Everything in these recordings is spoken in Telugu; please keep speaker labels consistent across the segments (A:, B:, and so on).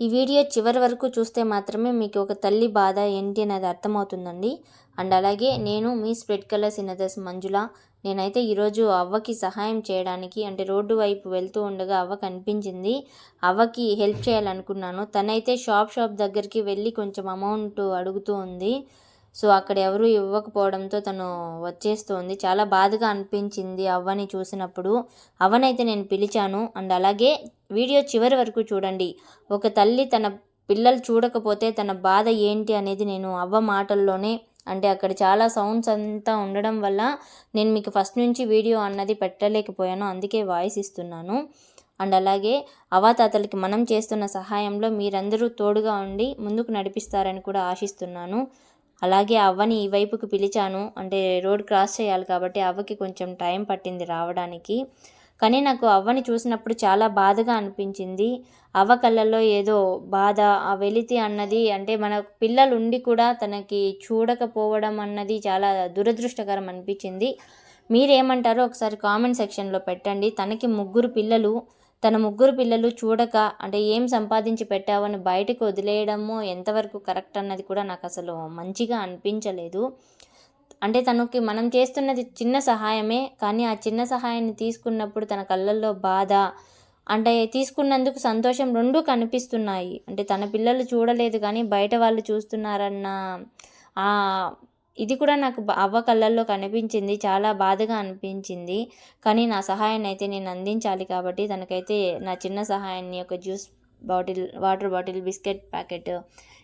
A: ఈ వీడియో చివరి వరకు చూస్తే మాత్రమే మీకు ఒక తల్లి బాధ ఏంటి అనేది అర్థమవుతుందండి. అండ్ అలాగే నేను మీ స్ప్రెడ్ కలర్స్ ఇనదర్స్ మంజుల. నేనైతే ఈరోజు అవ్వకి సహాయం చేయడానికి అంటే రోడ్డు వైపు వెళ్తూ ఉండగా అవ్వ కనిపించింది. అవ్వకి హెల్ప్ చేయాలనుకున్నాను. తనైతే షాప్ షాప్ దగ్గరికి వెళ్ళి కొంచెం అమౌంట్ అడుగుతూ ఉంది. సో అక్కడ ఎవరు ఇవ్వకపోవడంతో తను వచ్చేస్తోంది. చాలా బాధగా అనిపించింది అవ్వని చూసినప్పుడు. అవ్వనైతే నేను పిలిచాను. అండ్ అలాగే వీడియో చివరి వరకు చూడండి. ఒక తల్లి తన పిల్లలు చూడకపోతే తన బాధ ఏంటి అనేది నేను అవ్వ మాటల్లోనే అంటే అక్కడ చాలా సౌండ్స్ అంతా ఉండడం వల్ల నేను మీకు ఫస్ట్ నుంచి వీడియో అన్నది పెట్టలేకపోయాను. అందుకే వాయిస్ ఇస్తున్నాను. అండ్ అలాగే అవాతాతలకి మనం చేస్తున్న సహాయంలో మీరందరూ తోడుగా ఉండి ముందుకు నడిపిస్తారని కూడా ఆశిస్తున్నాను. అలాగే అవ్వని ఈ వైపుకి పిలిచాను. అంటే రోడ్ క్రాస్ చేయాలి కాబట్టి అవ్వకి కొంచెం టైం పట్టింది రావడానికి. కానీ నాకు అవ్వని చూసినప్పుడు చాలా బాధగా అనిపించింది. అవ్వ కళ్ళల్లో ఏదో బాధ ఆ వెలితి అన్నది అంటే మన పిల్లలు ఉండి కూడా తనకి చూడకపోవడం అన్నది చాలా దురదృష్టకరం అనిపించింది. మీరేమంటారో ఒకసారి కామెంట్ సెక్షన్లో పెట్టండి. తనకి ముగ్గురు పిల్లలు తన ముగ్గురు పిల్లలు చూడక అంటే ఏం సంపాదించి పెట్టావని బయటకు వదిలేయడము ఎంతవరకు కరెక్ట్ అన్నది కూడా నాకు అసలు మంచిగా అనిపించలేదు. అంటే తనకి మనం చేస్తున్నది చిన్న సహాయమే కానీ ఆ చిన్న సహాయాన్ని తీసుకున్నప్పుడు తన కళ్ళల్లో బాధ అంటే తీసుకున్నందుకు సంతోషం రెండూ కనిపిస్తున్నాయి. అంటే తన పిల్లలు చూడలేదు కానీ బయట వాళ్ళు చూస్తున్నారన్న ఆ ఇది కూడా నాకు అవ్వ కళ్ళల్లో కనిపించింది చాలా బాధగా అనిపించింది. కానీ నా సహాయాన్ని అయితే నేను అందించాలి కాబట్టి తనకైతే నా చిన్న సహాయాన్ని ఒక juice bottle water bottle biscuit packet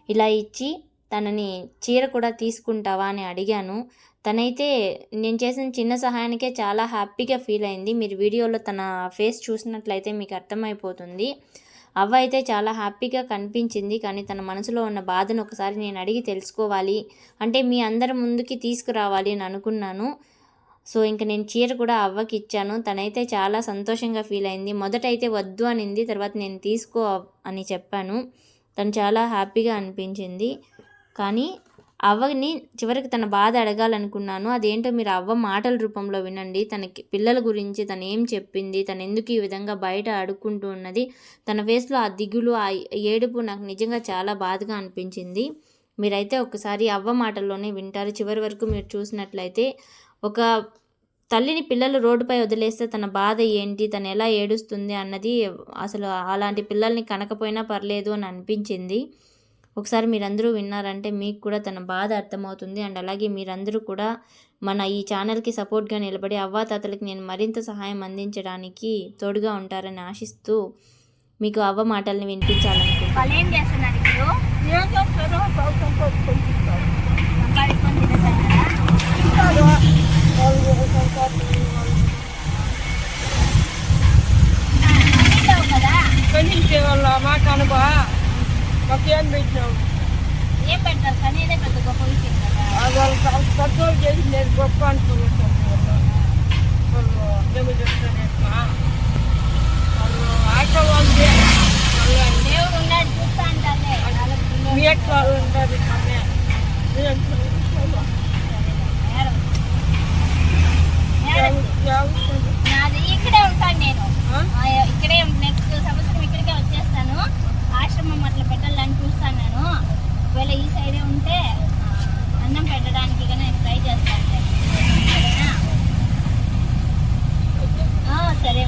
A: ఇలా ఇచ్చి తనని చీర కూడా తీసుకుంటావా అని అడిగాను. తనైతే నేను చేసిన చిన్న సహాయానికే చాలా హ్యాపీగా ఫీల్ అయింది. మీరు వీడియోలో తన ఫేస్ చూసినట్లయితే మీకు అర్థమైపోతుంది. అవ్వ అయితే చాలా హ్యాపీగా కనిపించింది. కానీ తన మనసులో ఉన్న బాధను ఒకసారి నేను అడిగి తెలుసుకోవాలి. అంటే మీ అందరి ముందుకి తీసుకురావాలి అని అనుకున్నాను. సో ఇంకా నేను చీర కూడా అవ్వకి ఇచ్చాను. తనైతే చాలా సంతోషంగా ఫీల్ అయింది. మొదట అయితే వద్దు అనింది. తర్వాత నేను తీసుకో అని చెప్పాను. తను చాలా హ్యాపీగా అనిపించింది. కానీ అవ్వని చివరికి తన బాధ అడగాలనుకున్నాను. అదేంటో మీరు అవ్వ మాటల రూపంలో వినండి. తనకి పిల్లల గురించి తను ఏం చెప్పింది? తను ఎందుకు ఈ విధంగా బయట అడుక్కుంటూ ఉన్నది? తన ఫేస్లో ఆ దిగులు ఆ ఏడుపు నాకు నిజంగా చాలా బాధగా అనిపించింది. మీరైతే ఒకసారి అవ్వ మాటల్లోనే వింటారు. చివరి వరకు మీరు చూసినట్లయితే ఒక తల్లిని పిల్లలు రోడ్డుపై వదిలేస్తే తన బాధ ఏంటి? తను ఎలా ఏడుస్తుంది అన్నది అసలు అలాంటి పిల్లల్ని కనకపోయినా పర్లేదు అని అనిపించింది. ఒకసారి మీరందరూ విన్నారంటే మీకు కూడా తన బాధ అర్థమవుతుంది. అండ్ అలాగే మీరందరూ కూడా మన ఈ ఛానల్కి సపోర్ట్గా నిలబడి అవ్వాతాతలకి నేను మరింత సహాయం అందించడానికి తోడుగా ఉంటారని ఆశిస్తూ మీకు అవ్వ మాటల్ని వినిపించాలనుకుంటున్నాను.
B: తింటారు వాళ్ళు సంపాదించిన వాళ్ళు ఓకే అని పెట్టినాం
C: ఏం పెట్టాలి కానీ ఏదే పెద్ద గొప్ప
B: కంట్రోల్ చేసి నేను గొప్ప అనుకుంటున్నాను
C: దగ్గర ఉంటే అన్నం పెట్టడానికి నేను
B: ట్రై చేస్తాను. సరే